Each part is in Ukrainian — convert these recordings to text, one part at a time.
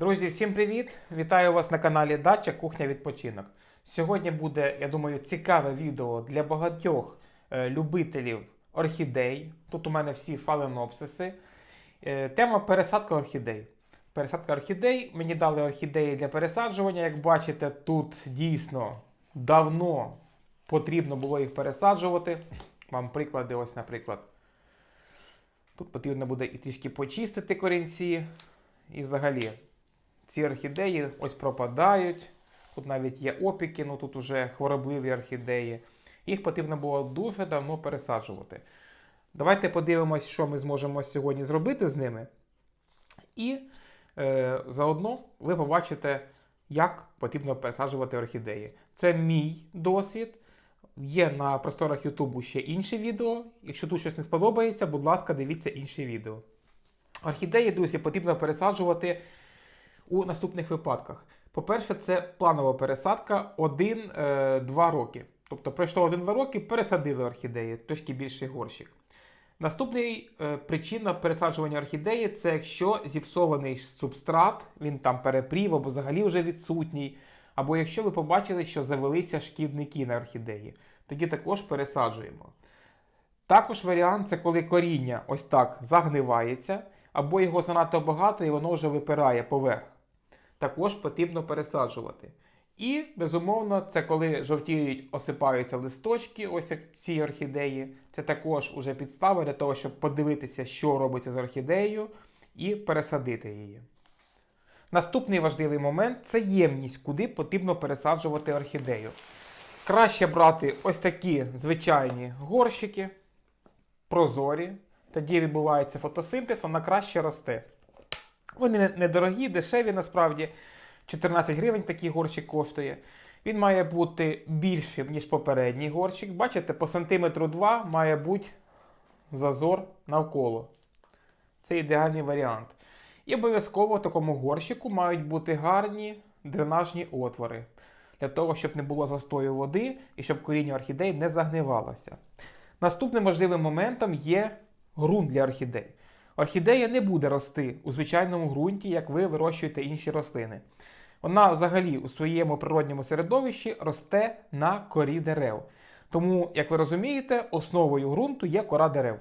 Друзі, всім привіт! Вітаю вас на каналі Дача Кухня Відпочинок. Сьогодні буде, я думаю, цікаве відео для багатьох е, любителів орхідей. Тут у мене всі фаленопсиси. Е, тема пересадка орхідей. Пересадка орхідей. Мені дали орхідеї для пересаджування. Як бачите, тут дійсно давно потрібно було їх пересаджувати. Вам приклади, ось, наприклад. Тут потрібно буде і трішки почистити корінці. І взагалі, ці орхідеї ось пропадають. Тут навіть є опіки, ну тут уже хворобливі орхідеї. Їх потрібно було дуже давно пересаджувати. Давайте подивимось, що ми зможемо сьогодні зробити з ними. І е, заодно ви побачите, як потрібно пересаджувати орхідеї. Це мій досвід. Є на просторах Ютубу ще інші відео. Якщо тут щось не сподобається, будь ласка, дивіться інші відео. Орхідеї, друзі, потрібно пересаджувати у наступних випадках. По-перше, це планова пересадка 1-2 роки. Тобто пройшло 1-2 роки, пересадили орхідеї, трошки більший горщик. Наступний е, причина пересаджування орхідеї це якщо зіпсований субстрат, він там перепрів або взагалі вже відсутній. Або якщо ви побачили, що завелися шкідники на орхідеї, тоді також пересаджуємо. Також варіант це коли коріння ось так загнивається, або його занадто багато і воно вже випирає поверх. Також потрібно пересаджувати. І, безумовно, це коли жовтіють, осипаються листочки, ось як ці орхідеї. Це також уже підстава для того, щоб подивитися, що робиться з орхідеєю, і пересадити її. Наступний важливий момент це ємність, куди потрібно пересаджувати орхідею. Краще брати ось такі звичайні горщики, прозорі. Тоді відбувається фотосинтез, вона краще росте. Вони недорогі, дешеві насправді. 14 гривень такий горщик коштує. Він має бути більшим, ніж попередній горщик. Бачите, по сантиметру 2 має бути зазор навколо. Це ідеальний варіант. І обов'язково в такому горщику мають бути гарні дренажні отвори. Для того, щоб не було застою води і щоб коріння орхідей не загнивалося. Наступним важливим моментом є ґрунт для орхідей. Орхідея не буде рости у звичайному ґрунті, як ви вирощуєте інші рослини. Вона взагалі у своєму природньому середовищі росте на корі дерев. Тому, як ви розумієте, основою ґрунту є кора дерев.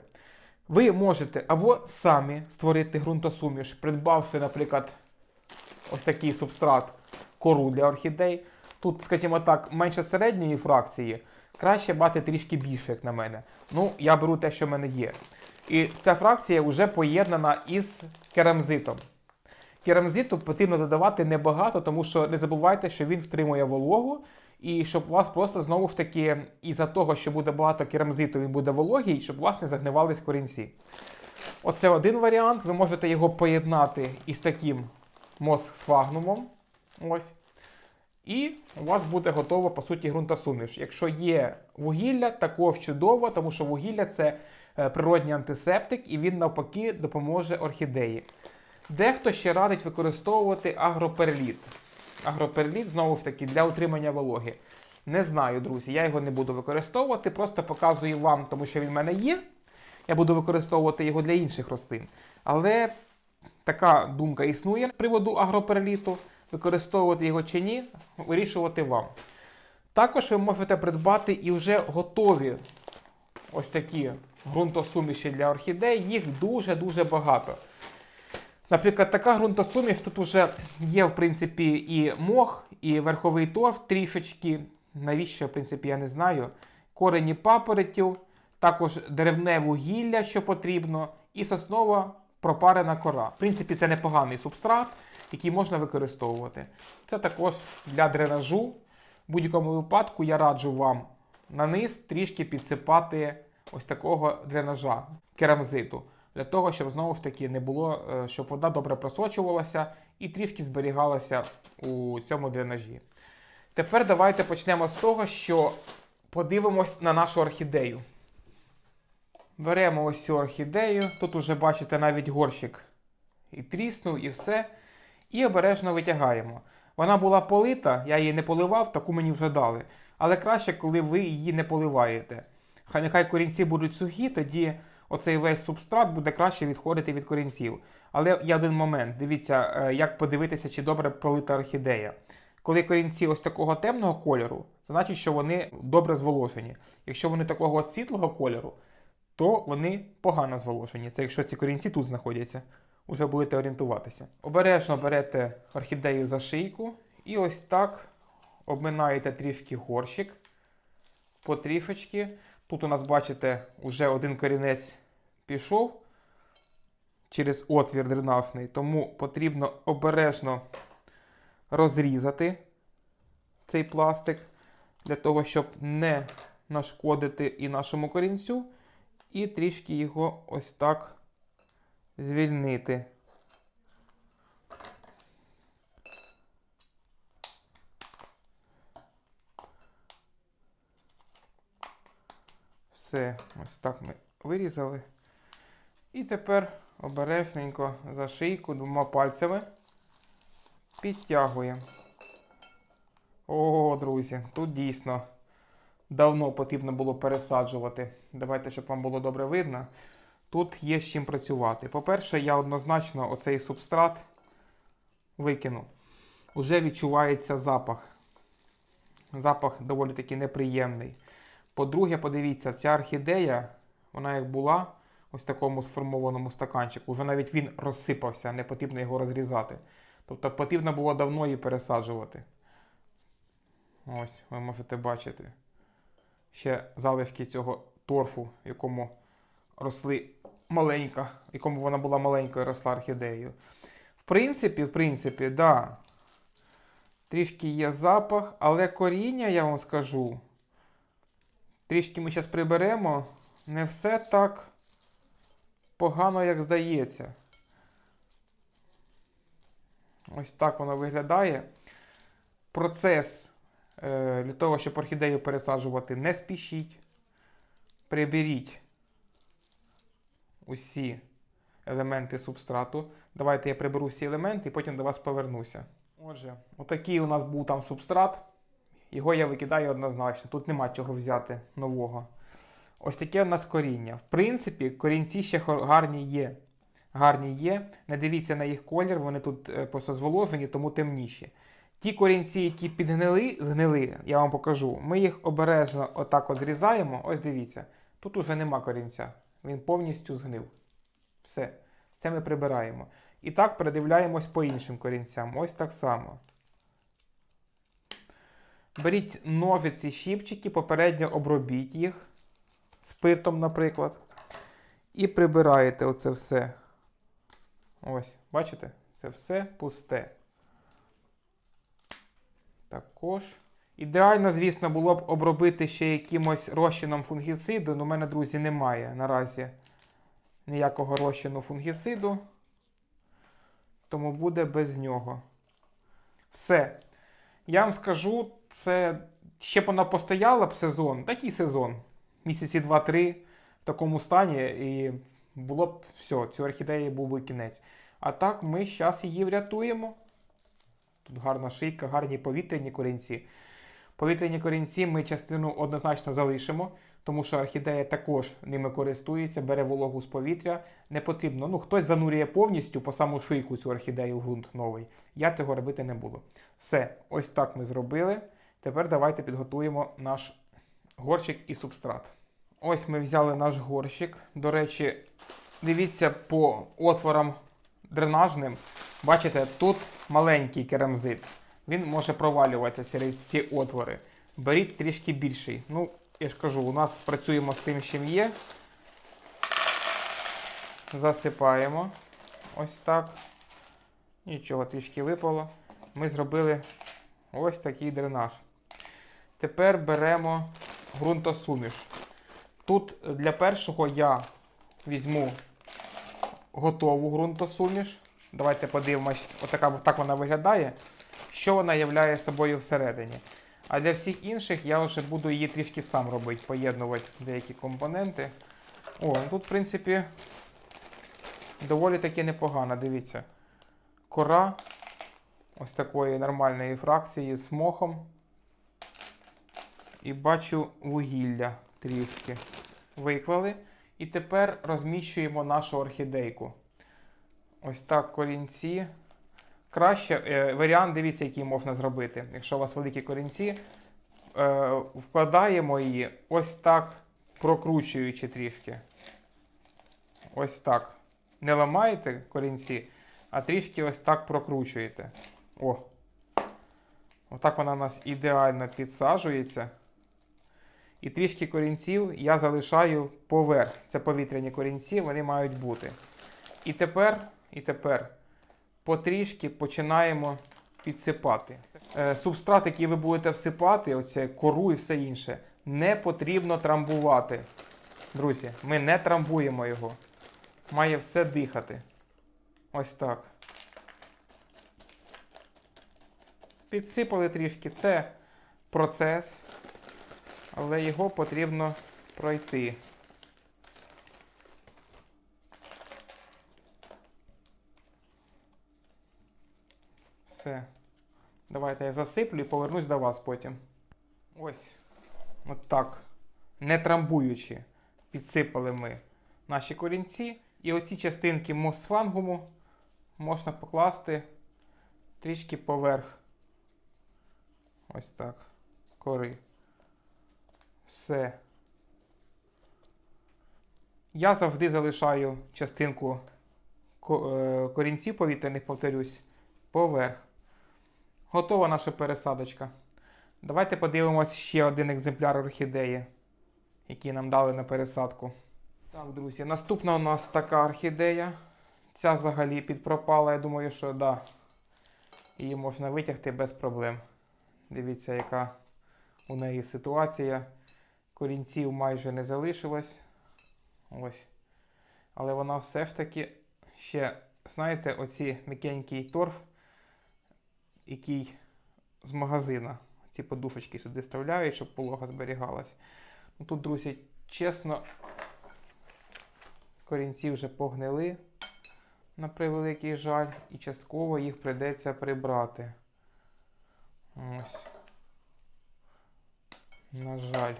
Ви можете або самі створити ґрунтосуміш, придбавши, наприклад, ось такий субстрат кору для орхідей. Тут, скажімо так, менше середньої фракції, краще мати трішки більше, як на мене. Ну, я беру те, що в мене є. І ця фракція вже поєднана із керамзитом. Керамзиту потрібно додавати небагато, тому що не забувайте, що він втримує вологу, і щоб у вас просто знову ж таки, із-за того, що буде багато керамзиту, він буде вологий, щоб у вас не загнивались корінці. Оце один варіант. Ви можете його поєднати із таким мосфагнумом. Ось. І у вас буде готова, по суті, ґрунтосуміш. Якщо є вугілля, також чудово, тому що вугілля це природній антисептик, і він навпаки допоможе орхідеї. Дехто ще радить використовувати агроперліт. Агроперліт, знову ж таки, для утримання вологи. Не знаю, друзі, я його не буду використовувати, просто показую вам, тому що він в мене є. Я буду використовувати його для інших рослин. Але така думка існує з приводу агроперліту. Використовувати його чи ні, вирішувати вам. Також ви можете придбати і вже готові ось такі ґрунтосуміші для орхідей. Їх дуже-дуже багато. Наприклад, така ґрунтосуміш, тут вже є, в принципі, і мох, і верховий торф трішечки. Навіщо, в принципі, я не знаю. Корені папоротів, також деревне вугілля, що потрібно, і соснова пропарена кора. В принципі, це непоганий субстрат, який можна використовувати. Це також для дренажу. В будь-якому випадку я раджу вам на низ трішки підсипати ось такого дренажа керамзиту. Для того, щоб знову ж таки не було, е, щоб вода добре просочувалася і трішки зберігалася у цьому дренажі. Тепер давайте почнемо з того, що подивимось на нашу орхідею. Беремо ось цю орхідею. Тут уже бачите навіть горщик і тріснув, і все. І обережно витягаємо. Вона була полита, я її не поливав, таку мені вже дали. Але краще, коли ви її не поливаєте. Хай нехай корінці будуть сухі, тоді оцей весь субстрат буде краще відходити від корінців. Але є один момент: дивіться, е, як подивитися, чи добре пролита орхідея. Коли корінці ось такого темного кольору, значить, що вони добре зволожені. Якщо вони такого світлого кольору, то вони погано зволожені. Це якщо ці корінці тут знаходяться, уже будете орієнтуватися. Обережно берете орхідею за шийку і ось так обминаєте трішки горщик потрішечки. Тут у нас, бачите, вже один корінець пішов через отвір дренажний, тому потрібно обережно розрізати цей пластик для того, щоб не нашкодити і нашому корінцю, і трішки його ось так звільнити. Все, ось так ми вирізали. І тепер обережненько за шийку двома пальцями підтягуємо. О, друзі, тут дійсно давно потрібно було пересаджувати. Давайте, щоб вам було добре видно. Тут є з чим працювати. По-перше, я однозначно оцей субстрат викину. Уже відчувається запах. Запах доволі таки неприємний. По-друге, подивіться, ця орхідея, вона як була ось в такому сформованому стаканчику, вже навіть він розсипався, не потрібно його розрізати. Тобто потрібно було давно її пересаджувати. Ось, ви можете бачити. Ще залишки цього торфу, якому росли маленька, якому вона була маленькою, росла орхідеєю. В принципі, в принципі, да. Трішки є запах, але коріння, я вам скажу. Трішки ми зараз приберемо. Не все так погано, як здається. Ось так воно виглядає. Процес е, для того, щоб орхідею пересаджувати, не спішіть. Приберіть усі елементи субстрату. Давайте я приберу всі елементи і потім до вас повернуся. Отже, отакий у нас був там субстрат. Його я викидаю однозначно. Тут нема чого взяти нового. Ось таке у нас коріння. В принципі, корінці ще гарні є. Гарні є. Не дивіться на їх колір, вони тут е, просто зволожені, тому темніші. Ті корінці, які підгнили, згнили, я вам покажу. Ми їх обережно отак от зрізаємо. Ось дивіться. Тут уже нема корінця. Він повністю згнив. Все. Це ми прибираємо. І так передивляємось по іншим корінцям. Ось так само. Беріть ножиці, щіпчики, попередньо обробіть їх спиртом, наприклад. І прибираєте оце все. Ось, бачите? Це все пусте. Також. Ідеально, звісно, було б обробити ще якимось розчином фунгіциду, але у мене, друзі, немає наразі ніякого розчину фунгіциду. Тому буде без нього. Все. Я вам скажу, це ще б вона постояла б сезон, такий сезон. Місяці 2-3 в такому стані, і було б все, цю орхідеї був би кінець. А так ми зараз її врятуємо. Тут гарна шийка, гарні повітряні корінці. Повітряні корінці ми частину однозначно залишимо, тому що орхідея також ними користується, бере вологу з повітря. Не потрібно. Ну, хтось занурює повністю по саму шийку цю орхідею в ґрунт новий. Я цього робити не буду. Все, ось так ми зробили. Тепер давайте підготуємо наш горщик і субстрат. Ось ми взяли наш горщик. До речі, дивіться по отворам дренажним. Бачите, тут маленький керамзит. Він може провалюватися через ці отвори. Беріть трішки більший. Ну, я ж кажу, у нас працюємо з тим, чим є. Засипаємо. Ось так. Нічого, трішки випало. Ми зробили ось такий дренаж. Тепер беремо ґрунтосуміш. Тут для першого я візьму готову ґрунтосуміш. Давайте подивимось, отака так вона виглядає. Що вона являє собою всередині. А для всіх інших я вже буду її трішки сам робити, поєднувати деякі компоненти. О, тут, в принципі, доволі таки непогано, дивіться. Кора ось такої нормальної фракції з мохом. І бачу вугілля трішки виклали. І тепер розміщуємо нашу орхідейку. Ось так корінці. Краще е, варіант, дивіться, який можна зробити. Якщо у вас великі корінці, е, вкладаємо її ось так, прокручуючи трішки. Ось так. Не ламаєте корінці, а трішки ось так прокручуєте. О. Отак вона у нас ідеально підсаджується. І трішки корінців я залишаю поверх. Це повітряні корінці, вони мають бути. І тепер, і тепер потрішки починаємо підсипати. Е, субстрат, який ви будете всипати, оце кору і все інше, не потрібно трамбувати. Друзі, ми не трамбуємо його. Має все дихати. Ось так. Підсипали трішки. Це процес, але його потрібно пройти. Все. Давайте я засиплю і повернусь до вас потім. Ось. От так. Не трамбуючи, підсипали ми наші корінці. І оці частинки мосфангуму можна покласти трішки поверх. Ось так. Кори. Все. Я завжди залишаю частинку е, корінців повітряних, повторюсь, поверх. Готова наша пересадочка. Давайте подивимось ще один екземпляр орхідеї, який нам дали на пересадку. Так, друзі, наступна у нас така орхідея. Ця взагалі підпропала. Я думаю, що да, її можна витягти без проблем. Дивіться, яка у неї ситуація. Корінців майже не залишилось. Ось. Але вона все ж таки ще, знаєте, оці м'якенький торф, який з магазина. Ці подушечки сюди вставляють, щоб полога зберігалась. Ну, Тут, друзі, чесно, корінці вже погнили, на превеликий жаль, і частково їх прийдеться прибрати. Ось. На жаль.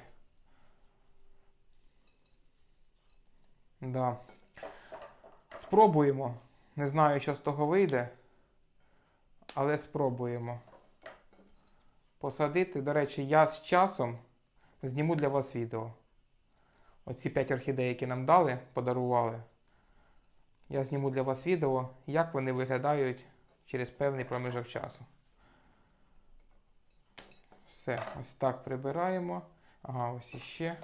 Да. Спробуємо. Не знаю, що з того вийде, але спробуємо. Посадити. До речі, я з часом зніму для вас відео. Оці 5 орхідей, які нам дали, подарували. Я зніму для вас відео, як вони виглядають через певний проміжок часу. Все, ось так прибираємо. Ага, ось іще.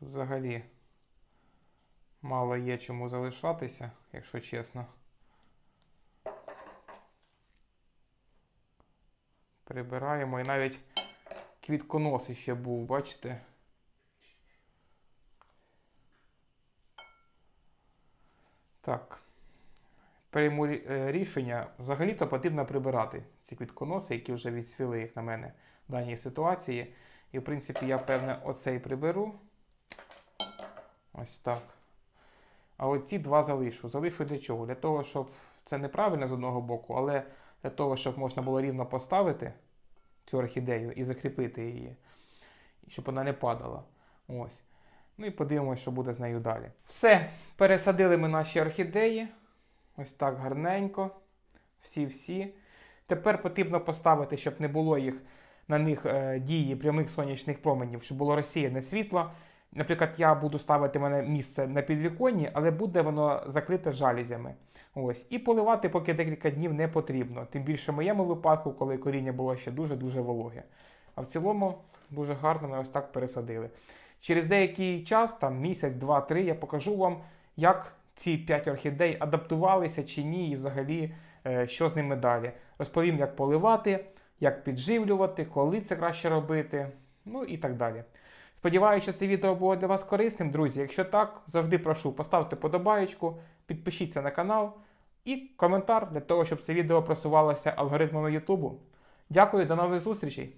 Тут взагалі мало є чому залишатися, якщо чесно. Прибираємо і навіть квітконос ще був, бачите? Так. Прийму е, рішення. Взагалі-то потрібно прибирати ці квітконоси, які вже відсвіли, як на мене, в даній ситуації. І, в принципі, я, певне, оцей приберу. Ось так. А оці два залишу. Залишу для чого? Для того, щоб це неправильно з одного боку, але для того, щоб можна було рівно поставити цю орхідею і закріпити її, щоб вона не падала. Ось. Ну і подивимося, що буде з нею далі. Все, пересадили ми наші орхідеї. Ось так гарненько. Всі-всі. Тепер потрібно поставити, щоб не було їх на них е, дії прямих сонячних променів, щоб було розсіяне світло. Наприклад, я буду ставити мене місце на підвіконні, але буде воно закрите жалюзями. Ось. І поливати поки декілька днів не потрібно. Тим більше в моєму випадку, коли коріння було ще дуже-дуже вологе. А в цілому дуже гарно ми ось так пересадили. Через деякий час, там місяць, два, три, я покажу вам, як ці 5 орхідей адаптувалися чи ні, і взагалі е, що з ними далі. Розповім, як поливати, як підживлювати, коли це краще робити, ну і так далі. Сподіваюся, що це відео було для вас корисним, друзі. Якщо так, завжди прошу поставте подобаєчку, підпишіться на канал і коментар для того, щоб це відео просувалося алгоритмами Ютубу. Дякую, до нових зустрічей!